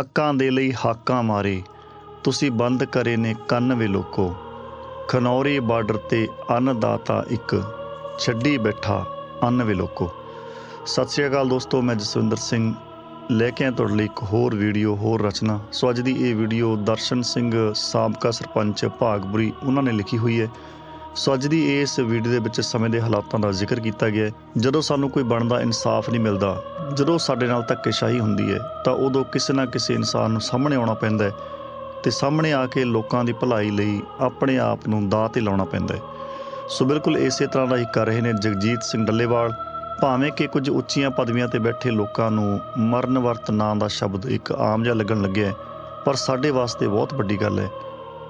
ਹੱਕਾਂ ਦੇ ਲਈ ਹਾਕਾਂ ਮਾਰੇ, ਤੁਸੀਂ ਬੰਦ ਕਰੇ ਨੇ ਕੰਨ ਵੇ ਲੋਕੋ। ਖਨੌਰੀ ਬਾਰਡਰ ਤੇ ਅੰਨਦਾਤਾ ਇੱਕ, ਛੱਡੀ ਬੈਠਾ ਅੰਨ ਵੇ ਲੋਕੋ। ਸਤਿ ਸ਼੍ਰੀ ਅਕਾਲ ਦੋਸਤੋ, ਮੈਂ ਜਸਵਿੰਦਰ ਸਿੰਘ। ਲੈ ਕੇ ਆਇਆ ਤੁਹਾਡੇ ਲਈ ਇੱਕ ਹੋਰ ਵੀਡੀਓ, ਹੋਰ ਰਚਨਾ। ਸੋ ਅੱਜ ਦੀ ਇਹ ਵੀਡੀਓ ਦਰਸ਼ਨ ਸਿੰਘ, ਸਾਬਕਾ ਸਰਪੰਚ ਭਾਗਪੁਰੀ, ਉਹਨਾਂ ਨੇ ਲਿਖੀ ਹੋਈ ਹੈ। ਸੋ ਅੱਜ ਦੀ ਇਸ ਵੀਡੀਓ ਦੇ ਵਿੱਚ ਸਮੇਂ ਦੇ ਹਾਲਾਤਾਂ ਦਾ ਜ਼ਿਕਰ ਕੀਤਾ ਗਿਆ ਹੈ। ਜਦੋਂ ਸਾਨੂੰ ਕੋਈ ਬਣਦਾ ਇਨਸਾਫ ਨਹੀਂ ਮਿਲਦਾ, ਜਦੋਂ ਸਾਡੇ ਨਾਲ ਧੱਕੇਸ਼ਾਹੀ ਹੁੰਦੀ ਹੈ, ਤਾਂ ਉਦੋਂ ਕਿਸੇ ਨਾ ਕਿਸੇ ਇਨਸਾਨ ਨੂੰ ਸਾਹਮਣੇ ਆਉਣਾ ਪੈਂਦਾ ਹੈ ਤੇ ਸਾਹਮਣੇ ਆ ਕੇ ਲੋਕਾਂ ਦੀ ਭਲਾਈ ਲਈ ਆਪਣੇ ਆਪ ਨੂੰ ਦਾਅ ਤੇ ਲਾਉਣਾ ਪੈਂਦਾ ਹੈ। ਸੋ ਬਿਲਕੁਲ ਇਸੇ ਤਰ੍ਹਾਂ ਦਾ ਹੀ ਕਰ ਰਹੇ ਨੇ ਜਗਜੀਤ ਸਿੰਘ ਡੱਲੇਵਾਲ। ਭਾਵੇਂ ਕਿ ਕੁਝ ਉੱਚੀਆਂ ਪਦਵੀਆਂ ਤੇ ਬੈਠੇ ਲੋਕਾਂ ਨੂੰ ਮਰਨ ਵਰਤ ਨਾਂ ਦਾ ਸ਼ਬਦ ਇੱਕ ਆਮ ਜਿਹਾ ਲੱਗਣ ਲੱਗਿਆ ਪਰ ਸਾਡੇ ਵਾਸਤੇ ਬਹੁਤ ਵੱਡੀ ਗੱਲ ਹੈ।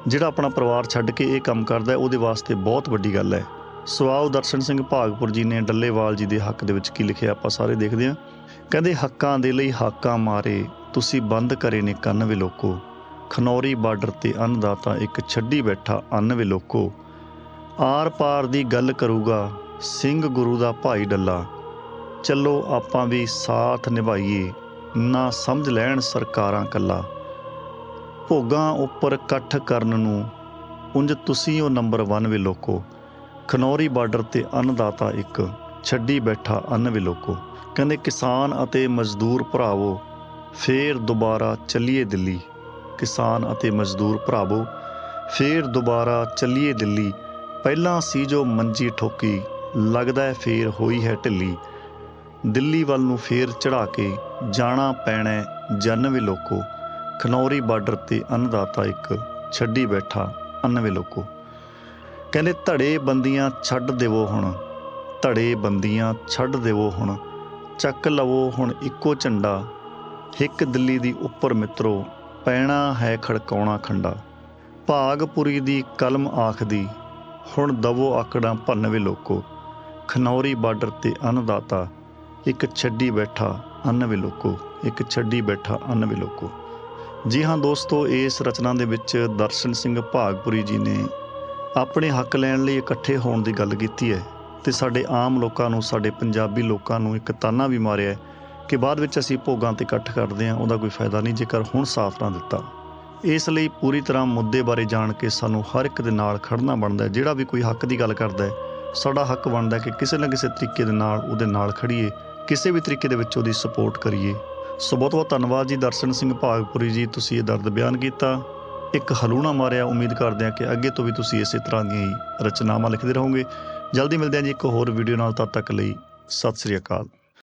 ਜਿਹੜਾ ਆਪਣਾ ਪਰਿਵਾਰ ਛੱਡ ਕੇ ਇਹ ਕੰਮ ਕਰਦਾ ਹੈ, ਉਹਦੇ ਵਾਸਤੇ ਬਹੁਤ ਵੱਡੀ ਗੱਲ ਹੈ। ਸੋ ਆਓ ਦਰਸ਼ਨ ਸਿੰਘ ਭਾਗਪੁਰ ਜੀ ਨੇ ਡੱਲੇਵਾਲ ਜੀ ਦੇ ਹੱਕ ਦੇ ਵਿੱਚ ਕੀ ਲਿਖਿਆ, ਆਪਾਂ ਸਾਰੇ ਦੇਖਦੇ ਹਾਂ। ਕਹਿੰਦੇ, ਹੱਕਾਂ ਦੇ ਲਈ ਹਾਕਾਂ ਮਾਰੇ, ਤੁਸੀਂ ਬੰਦ ਕਰੇ ਨੇ ਕੰਨ ਵੇ ਲੋਕੋ। ਖਨੌਰੀ ਬਾਰਡਰ ਤੇ ਅੰਨਦਾਤਾ ਇੱਕ ਛੱਡੀ ਬੈਠਾ ਅੰਨ ਵੇ ਲੋਕੋ। ਆਰ ਪਾਰ ਦੀ ਗੱਲ ਕਰੂਗਾ, ਸਿੰਘ ਗੁਰੂ ਦਾ ਭਾਈ ਡੱਲਾ। ਚੱਲੋ, ਆਪਾਂ ਵੀ ਸਾਥ ਨਿਭਾਈਏ, ਨਾ ਸਮਝ ਲੈਣ ਸਰਕਾਰਾਂ ਕੱਲਾ। ਭੋਗਾਂ ਉੱਪਰ ਇਕੱਠ ਕਰਨ ਨੂੰ ਉਂਝ ਤੁਸੀਂ ਉਹ ਨੰਬਰ 1 ਵੇ ਲੋਕੋ। ਖਨੌਰੀ ਬਾਰਡਰ ਤੇ ਅੰਨਦਾਤਾ ਇੱਕ, ਛੱਡੀ ਬੈਠਾ ਅੰਨ ਵੇ ਲੋਕੋ। ਕਹਿੰਦੇ ਕਿਸਾਨ ਅਤੇ ਮਜ਼ਦੂਰ ਭਰਾਵੋ, ਫੇਰ ਦੁਬਾਰਾ ਚੱਲੀਏ ਦਿੱਲੀ। ਕਿਸਾਨ ਅਤੇ ਮਜ਼ਦੂਰ ਭਰਾਵੋ, ਫੇਰ ਦੁਬਾਰਾ ਚੱਲੀਏ ਦਿੱਲੀ। ਪਹਿਲਾਂ ਸੀ ਜੋ ਮੰਜੀ ਠੋਕੀ, ਲੱਗਦਾ ਹੈ ਫੇਰ ਹੋਈ ਹੈ ਢਿੱਲੀ। ਦਿੱਲੀ ਵੱਲ ਨੂੰ ਫੇਰ ਚੜਾ ਕੇ ਜਾਣਾ ਪੈਣਾ ਹੈ ਜਨ ਵੇ ਲੋਕੋ। ਖਨੌਰੀ ਬਾਰਡਰ ਤੇ ਅੰਨਦਾਤਾ ਇੱਕ ਛੱਡੀ ਬੈਠਾ ਅੰਨ ਵੇ ਲੋਕੋ। ਕਹਿੰਦੇ, ਧੜੇ ਬੰਦੀਆਂ ਛੱਡ ਦੇਵੋ ਹੁਣ, ਧੜੇ ਬੰਦੀਆਂ ਛੱਡ ਦੇਵੋ ਹੁਣ, ਚੱਕ ਲਵੋ ਹੁਣ ਇੱਕੋ ਝੰਡਾ, ਇੱਕ ਦਿੱਲੀ ਦੀ ਉੱਪਰ ਮਿੱਤਰੋ, ਪੈਣਾ ਹੈ ਖੜਕਾਉਣਾ ਖੰਡਾ। ਭਾਗਪੁਰੀ ਦੀ ਕਲਮ ਆਖਦੀ, ਹੁਣ ਦਵੋ ਆਕੜਾਂ ਭੰਨਵੇ ਲੋਕੋ। ਖਨੌਰੀ ਬਾਰਡਰ ਤੇ ਅੰਨਦਾਤਾ ਇੱਕ ਛੱਡੀ ਬੈਠਾ ਅੰਨਵੇ ਲੋਕੋ, ਇੱਕ ਛੱਡੀ ਬੈਠਾ ਅੰਨਵੇ ਲੋਕੋ। ਜੀ ਹਾਂ ਦੋਸਤੋ, ਇਸ ਰਚਨਾ ਦੇ ਵਿੱਚ ਦਰਸ਼ਨ ਸਿੰਘ ਭਾਗਪੁਰੀ ਜੀ ਨੇ ਆਪਣੇ ਹੱਕ ਲੈਣ ਲਈ ਇਕੱਠੇ ਹੋਣ ਦੀ ਗੱਲ ਕੀਤੀ ਹੈ ਤੇ ਸਾਡੇ ਆਮ ਲੋਕਾਂ ਨੂੰ, ਸਾਡੇ ਪੰਜਾਬੀ ਲੋਕਾਂ ਨੂੰ ਇੱਕ ਤਾਨਾ ਵੀ ਮਾਰਿਆ ਕਿ ਬਾਅਦ ਵਿੱਚ ਅਸੀਂ ਭੋਗਾਂ ਤੇ ਇਕੱਠ ਕਰਦੇ ਹਾਂ, ਉਹਦਾ ਕੋਈ ਫਾਇਦਾ ਨਹੀਂ ਜੇਕਰ ਹੁਣ ਸਾਥ ਨਾ ਦਿੱਤਾ। ਇਸ ਲਈ ਪੂਰੀ ਤਰ੍ਹਾਂ ਮੁੱਦੇ ਬਾਰੇ ਜਾਣ ਕੇ ਸਾਨੂੰ ਹਰ ਇੱਕ ਦੇ ਨਾਲ ਖੜਨਾ ਬਣਦਾ ਹੈ, ਜਿਹੜਾ ਵੀ ਕੋਈ ਹੱਕ ਦੀ ਗੱਲ ਕਰਦਾ ਹੈ, ਸਾਡਾ ਹੱਕ ਬਣਦਾ ਹੈ ਕਿ ਕਿਸੇ ਨਾ ਕਿਸੇ ਤਰੀਕੇ ਦੇ ਨਾਲ ਉਹਦੇ ਨਾਲ ਖੜੀਏ ਕਿਸੇ ਵੀ ਤਰੀਕੇ ਦੇ ਵਿੱਚ ਉਹਦੀ ਸਪੋਰਟ ਕਰੀਏ। ਸੋ ਬਹੁਤ ਬਹੁਤ ਧੰਨਵਾਦ ਜੀ ਦਰਸ਼ਨ ਸਿੰਘ ਭਾਗਪੁਰੀ ਜੀ, ਤੁਸੀਂ ਇਹ ਦਰਦ ਬਿਆਨ ਕੀਤਾ। ਇੱਕ ਹਲੂਣਾ ਮਾਰਿਆ, ਉਮੀਦ ਕਰਦੇ ਹਾਂ ਕਿ ਅੱਗੇ ਤੋਂ ਵੀ ਤੁਸੀਂ ਇਸੇ ਤਰ੍ਹਾਂ ਦੀਆਂ ਹੀ ਰਚਨਾਵਾਂ ਲਿਖਦੇ ਰਹੋਗੇ। ਜਲਦੀ ਮਿਲਦੇ ਹਾਂ ਜੀ ਇੱਕ ਹੋਰ ਵੀਡੀਓ ਨਾਲ, ਤਦ ਤੱਕ ਲਈ ਸਤਿ ਸ੍ਰੀ ਅਕਾਲ।